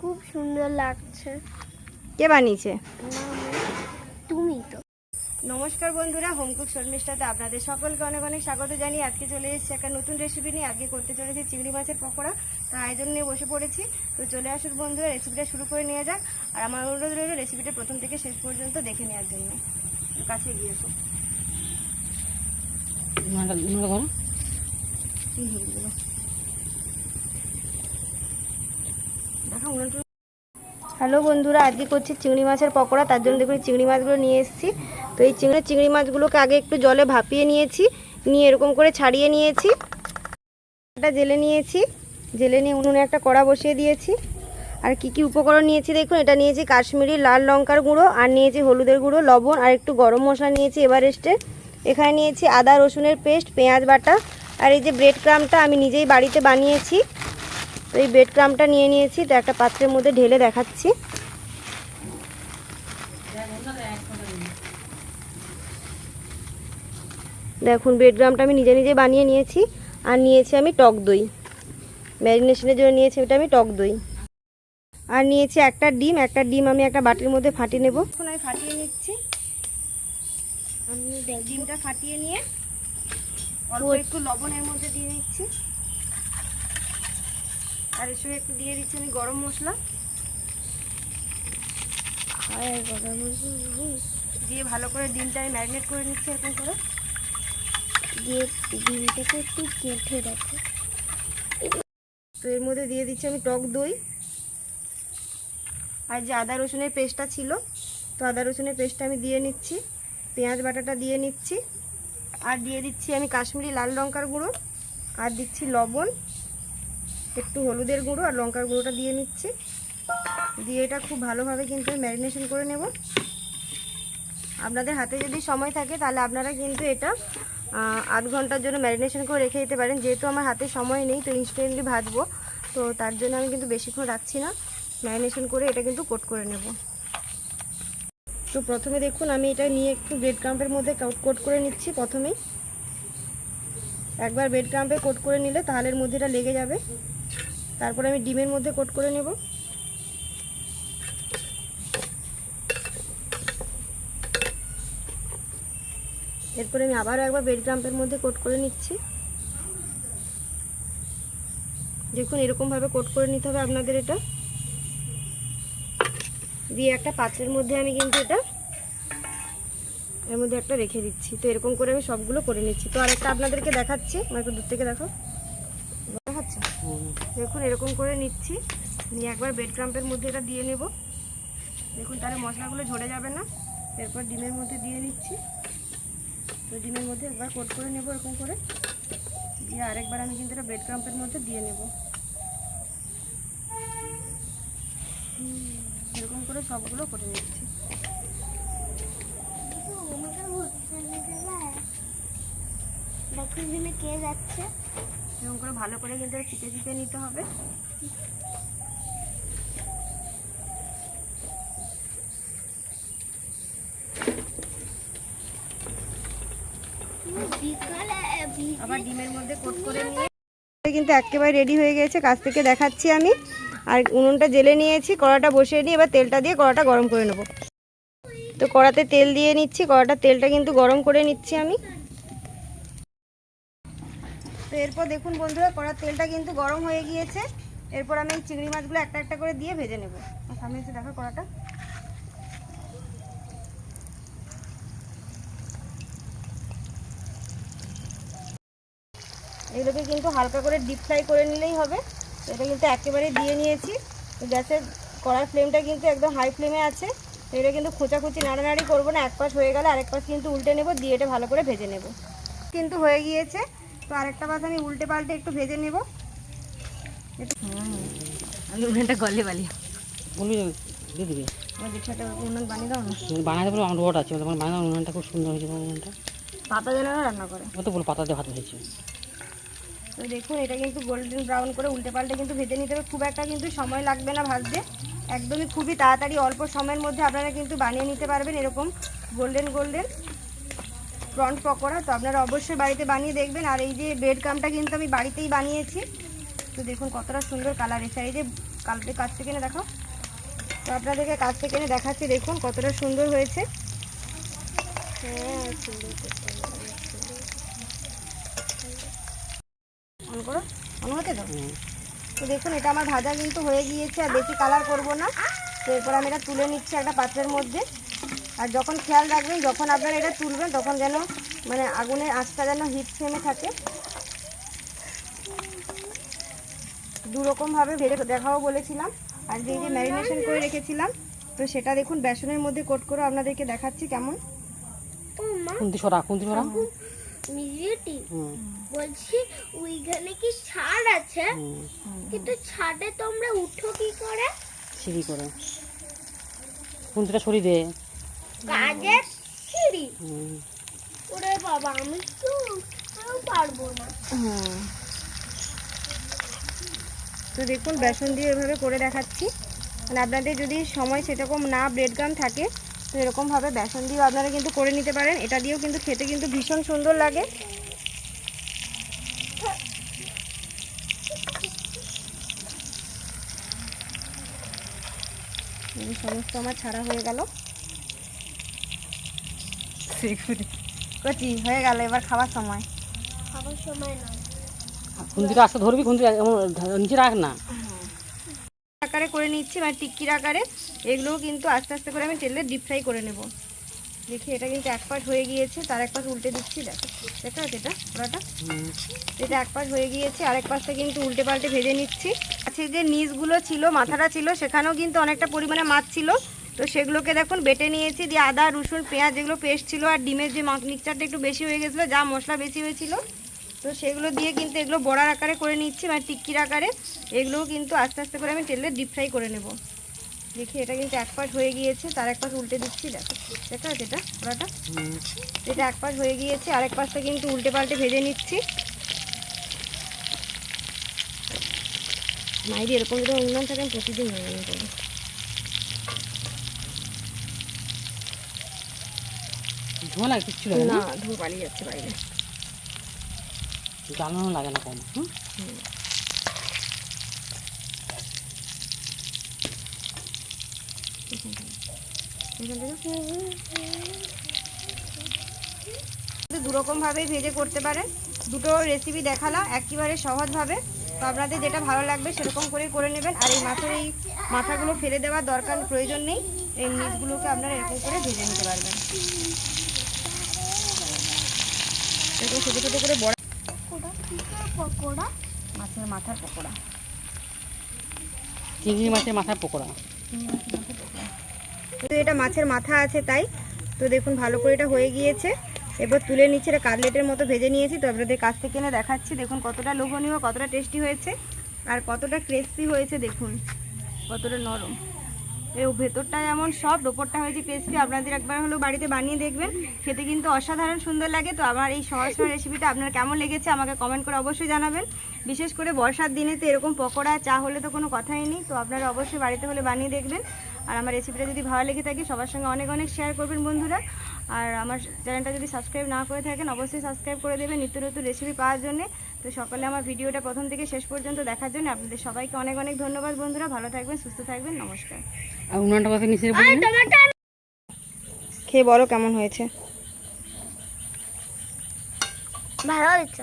খুব সুন্দর লাগছে। কে বানিয়েছে? তুমি তো। নমস্কার বন্ধুরা হোমকুক শর্মিষ্ঠাতে আপনাদের সকলকে অনেক অনেক স্বাগত জানিয়ে আজকে চলে এসেছি একটা নতুন রেসিপি নিয়ে। আজকে করতে চলেছি চিংড়ি মাছের পকোড়া তার আয়োজন নিয়ে বসে পড়েছি। তো চলে আসুন বন্ধুরা রেসিপিটা শুরু করে নিয়ে যাক। আর আমার অনুরোধ রইল রেসিপিটা প্রথম থেকে শেষ পর্যন্ত দেখে নেওয়ার জন্য। কাছে গিয়ে এসো দেখা উনুনটা হ্যালো বন্ধুরা, আজকে করছি চিংড়ি মাছের পকোড়া। তার জন্য দেখুন চিংড়ি মাছগুলো নিয়ে এসেছি। তো এই চিংড়ি চিংড়ি মাছগুলোকে আগে একটু জলে ভাপিয়ে নিয়েছি, নিয়ে এরকম করে ছাড়িয়ে নিয়েছি। একটা জেলে নিয়েছি, জেলে নিয়ে উনুনে একটা কড়া বসিয়ে দিয়েছি। আর কি কি উপকরণ নিয়েছি দেখুন, এটা নিয়েছি কাশ্মীরি লাল লঙ্কার গুঁড়ো, আর নিয়েছি হলুদের গুঁড়ো, লবণ, আর একটু গরম মশলা নিয়েছি এভারেস্টের। এখানে নিয়েছি আদা রসুনের পেস্ট, পেঁয়াজ বাটা, আর এই যে ব্রেড ক্রামটা আমি নিজেই বাড়িতে বানিয়েছি। তো এই ব্রেড ক্রামটা নিয়ে নিয়েছি তো একটা পাত্রের মধ্যে ঢেলে দেখাচ্ছি। দেখুন ব্রেড ক্রামটা আমি নিজে নিজে বানিয়ে নিয়েছি আর নিয়েছি আমি টক দই। ম্যারিনেশনের জন্য নিয়েছি ওটা আমি টক দই। আর নিয়েছি একটা ডিম একটা ডিম আমি একটা বাটির মধ্যে ফাটিয়ে নেব। এখন আমি ফাটিয়ে নিচ্ছি। আমি ডিমটা ফাটিয়ে নিয়ে অল্প একটু লবণ এর মধ্যে দিয়ে দিচ্ছি। আর এর সঙ্গে একটু দিয়ে দিচ্ছি আমি গরম মশলা। আর গরম দিয়ে ভালো করে ডিমটা আমি ম্যারিনেট করে নিচ্ছি এরকম করে। দিয়ে ডিমটাকে একটু কেটে রাখো। তো এর মধ্যে দিয়ে দিচ্ছি আমি টক দই। আর যে আদা রসুনের পেস্টটা ছিল তো আদা রসুনের পেস্টটা আমি দিয়ে নিচ্ছি। পেঁয়াজ বাটাটা দিয়ে নিচ্ছি। আর দিয়ে দিচ্ছি আমি কাশ্মীরি লাল লঙ্কার গুঁড়ো। আর দিচ্ছি লবণ। একটু হলুদের গুঁড়ো আর লঙ্কার গুঁড়োটা দিয়ে নিচ্ছি। দিয়ে এটা খুব ভালোভাবে কিন্তু ম্যারিনেশন করে নেব। আপনাদের হাতে যদি সময় থাকে তাহলে আপনারা কিন্তু এটা আধ ঘণ্টার জন্য ম্যারিনেশন করে রেখে দিতে পারেন। যেহেতু আমার হাতে সময় নেই, তো ইনস্ট্যান্টলি ভাজবো। তো তার জন্য আমি কিন্তু বেশিক্ষণ রাখছি না। ম্যারিনেশন করে এটা কিন্তু কোট করে নেব। তো প্রথমে দেখুন, আমি এটা নিয়ে একটু ব্রেড ক্রাম্পের মধ্যে কোট করে নিচ্ছি প্রথমেই। একবার ব্রেড ক্রাম্পে কোট করে নিলে তাহলে মধ্যে এটা লেগে যাবে। তারপরে আমি ডিমের মধ্যে কোট করে নেব। এরপরে আমি আবারও একবার ব্রেড ক্রাম্পের মধ্যে কোট করে নিচ্ছি। দেখুন, এরকমভাবে কোট করে নিতে হবে আপনাদের এটা। দিয়ে একটা পাত্রের মধ্যে আমি কিন্তু এটা, এর মধ্যে একটা রেখে দিচ্ছি। তো এরকম করে আমি সবগুলো করে নিচ্ছি। তো আরেকটা আপনাদেরকে দেখাচ্ছি। আমার একটু দূর থেকে দেখো। দেখুন, এরকম করে নিচ্ছি। নিয়ে একবার বেড ক্রাম্পের মধ্যে এটা দিয়ে নেব। দেখুন, তাহলে মশলাগুলো ঝরে যাবে না। এরপর ডিমের মধ্যে দিয়ে নিচ্ছি তো ডিমের মধ্যে একবার কোট করে নেব এরকম করে। দিয়ে আরেকবার আমি কিন্তু এটা বেড ক্রাম্পের মধ্যে দিয়ে নেব। এরকম করে সবগুলো করে নিচ্ছি। দেখো ডিমে কে যাচ্ছে। এরকম করে ভালো করে কিন্তু চিপে চিপে নিতে হবে। কিন্তু একেবারে রেডি হয়ে গেছে, কাছ থেকে দেখাচ্ছি আমি। আর উনুনটা জেলে নিয়েছি, কড়াটা বসিয়ে নিয়ে এবার তেলটা দিয়ে কড়াটা গরম করে নেব। তো কড়াতে তেল দিয়ে নিচ্ছি কড়াটা তেলটা কিন্তু গরম করে নিচ্ছি আমি। তো এরপর দেখুন বন্ধুরা, কড়ার তেলটা কিন্তু গরম হয়ে গিয়েছে। এরপর আমি এই চিংড়ি মাছগুলো একটা একটা করে দিয়ে ভেজে নেব। সামনে এসে দেখো কড়াটা। এগুলোকে কিন্তু হালকা করে ডিপ ফ্রাই করে নিলেই হবে। এটা কিন্তু একেবারে দিয়ে নিয়েছি। গ্যাসের কড়ার ফ্লেমটা কিন্তু একদম হাই ফ্লেমে আছে। এটা কিন্তু খোঁচাখুচি, নাড়ানাড়ি করব না। এক পাশ হয়ে গেলে আরেক পাশ কিন্তু উল্টে নেব, দিয়ে এটা ভালো করে ভেজে নেব। কিন্তু হয়ে গিয়েছে। তো আরেকটা পাশ আমি উল্টে পাল্টে একটু ভেজে নেব। আমি উনুনটা গলে বালি। বলবি দিয়ে দিবি। আমার জেঠাটা উনুন বানিয়ে দাও না? বানাতে বলে আমার রোড আছে তোমার বানানো উনুনটা খুব সুন্দর হয়েছে উনুনটা। পাতা যেন রান্না করে। ও তো বলো পাতা দিয়ে ভাত হয়েছে। তো দেখুন এটা কিন্তু গোল্ডেন ব্রাউন করে উল্টে পাল্টে কিন্তু ভেজে নিতে হবে। খুব একটা কিন্তু সময় লাগবে না ভাজতে। একদমই খুবই তাড়াতাড়ি অল্প সময়ের মধ্যে আপনারা কিন্তু বানিয়ে নিতে পারবেন এরকম গোল্ডেন গোল্ডেন প্রন পকোড়া তো আপনারা অবশ্যই বাড়িতে বানিয়ে দেখবেন। আর এই যে ব্রেড ক্রামটা কিন্তু আমি বাড়িতেই বানিয়েছি। তো দেখুন কতটা সুন্দর কালার এসে এই যে কালকে কাছ থেকে এনে দেখো তো আপনাদেরকে কাছ থেকে এনে দেখাচ্ছি দেখুন কতটা সুন্দর হয়েছে। হ্যাঁ। অন করো? অন হতে দাও তো দেখুন এটা আমার ভাজা কিন্তু হয়ে গিয়েছে আর বেশি কালার করব না। তো এরপর আমি এটা তুলে নিচ্ছি একটা পাত্রের মধ্যে। আর যখন খেয়াল রাখবেন যখন আপনারা এটা তুলবেন তখন যেন মানে আগুনের আঁচটা যেন হিট ফ্লেমে থাকে। দু রকমভাবে ভেজে দেখাও বলেছিলাম আর যে যে ম্যারিনেশন করে রেখেছিলাম তো সেটা দেখুন বেসনের মধ্যে কোট করে আপনাদেরকে দেখাচ্ছি কেমন। কুন্তি সরা কুন্তি সরা। মিজিটি বলছি ওইখানে কি ছাদ আছে? কিন্তু ছাদে তোমরা উঠো কি করে? সিঁড়ি করে। কুন্তিটা সরিয়ে দে। কাজের সিঁড়ি। ওরে বাবা আমি তো পারব না। তো দেখুন বেসন দিয়ে এভাবে করে দেখাচ্ছি। মানে আপনাদের যদি সময় সেরকম না ব্রেড গাম থাকে তো এরকমভাবে বেসন দিয়েও আপনারা কিন্তু করে নিতে পারেন। এটা দিয়েও কিন্তু খেতে কিন্তু ভীষণ সুন্দর লাগে। সমস্ত আমার ছাড়া হয়ে গেল। কচি হয়ে গেল এবার খাওয়ার সময়। খাবার সময় না। খুন্তিটা আস্তে ধরবি খুন্তি এমন নিচে রাখ না। আকারে করে নিচ্ছি মানে টিক্কির আকারে। এগুলোও কিন্তু আস্তে আস্তে করে আমি তেলে ডিপ ফ্রাই করে নেব। দেখি এটা কিন্তু এক পাশ হয়ে গিয়েছে তার এক পাশ উল্টে দিচ্ছি দেখো। দেখা আছে এটা ওরাটা এটা এক পাশ হয়ে গিয়েছে আরেক পাশটা কিন্তু উল্টে পাল্টে ভেজে নিচ্ছি। আছে যে নিচগুলো ছিল মাথাটা ছিল সেখানেও কিন্তু অনেকটা পরিমাণে মাছ ছিল। তো সেগুলোকে দেখুন, বেটে নিয়েছি, দিয়ে আদা, রসুন, পেঁয়াজ যেগুলো পেস্ট ছিল, আর ডিমের যে মিক্সচারটা একটু বেশি হয়ে গেছিল, যা মশলা বেশি হয়েছিল। তো সেগুলো দিয়ে কিন্তু এগুলো বড়ার আকারে করে নিচ্ছি মানে টিক্কির আকারে। এগুলোও কিন্তু আস্তে আস্তে করে আমি তেলে ডিপ ফ্রাই করে নেব। দেখি, এটা কিন্তু এক পাশ হয়ে গিয়েছে, তার এক পাশ উল্টে দিচ্ছি, দেখো, দেখা আছে এটা ওরাটা এটা এক পাশ হয়ে গিয়েছে, আরেক পাশটা কিন্তু উল্টে পাল্টে ভেজে নিচ্ছি। মাইরি এরকম যদি অনুমান থাকে, আমি প্রতিদিন নিয়ে করব। ধোয়া লাগে কিচ্ছু লাগে না। ধুয়ে পালিয়ে যাচ্ছে বাইরে। জ্বালানো লাগে না কম হুম? দু ভেজে করতে পারেন দুটো রেসিপি দেখালাম একেবারে সহজভাবে। তো আপনাদের যেটা ভালো লাগবে সেরকম করে করে নেবেন। আর এই মাছের এই মাথাগুলো ফেলে দেওয়ার দরকার প্রয়োজন নেই। এই নিচগুলোকে আপনারা এরকম করে ভেজে নিতে পারবেন। এরকম ছোটো ছোটো করে বড় পকোড়া মাছের মাথার পকোড়া। চিংড়ি মাছের মাথার পকোড়া। তো এটা মাছের মাথা আছে তাই। তো দেখুন ভালো করে এটা হয়ে গিয়েছে। এবার তুলে নিচ্ছে এটা কাটলেটের মতো ভেজে নিয়েছি। তো আপনাদের কাছ থেকে এনে দেখাচ্ছি। দেখুন কতটা লোভনীয় কতটা টেস্টি হয়েছে। আর কতটা ক্রিস্পি হয়েছে দেখুন। কতটা নরম। এই ভেতরটা যেমন সফট ওপরটা হয়েছে ক্রিস্পি আপনাদের একবার হলেও বাড়িতে বানিয়ে দেখবেন, খেতে কিন্তু অসাধারণ সুন্দর লাগে। তো আমার এই সহজ সহজ রেসিপিটা আপনার কেমন লেগেছে আমাকে কমেন্ট করে অবশ্যই জানাবেন। বিশেষ করে বর্ষার দিনে তো এরকম পকোড়া, চা হলে তো কোনো কথাই নেই। তো আপনারা অবশ্যই বাড়িতে হলে বানিয়ে দেখবেন। আর আমার রেসিপিটা যদি ভালো লেগে থাকে, সবার সঙ্গে অনেক অনেক শেয়ার করবেন বন্ধুরা। আর আমার চ্যানেলটা যদি সাবস্ক্রাইব না করে থাকেন, অবশ্যই সাবস্ক্রাইব করে দেবেন। নিত্য নতুন রেসিপি পাওয়ার জন্য। তো সকালে আমার ভিডিওটা প্রথম থেকে শেষ পর্যন্ত দেখার জন্য আপনাদের সবাইকে অনেক অনেক ধন্যবাদ বন্ধুরা। ভালো থাকবেন সুস্থ থাকবেন। নমস্কার। আর উনানটা কথা নিচে বলি খেয়ে বলো কেমন হয়েছে। ভালো হয়েছে।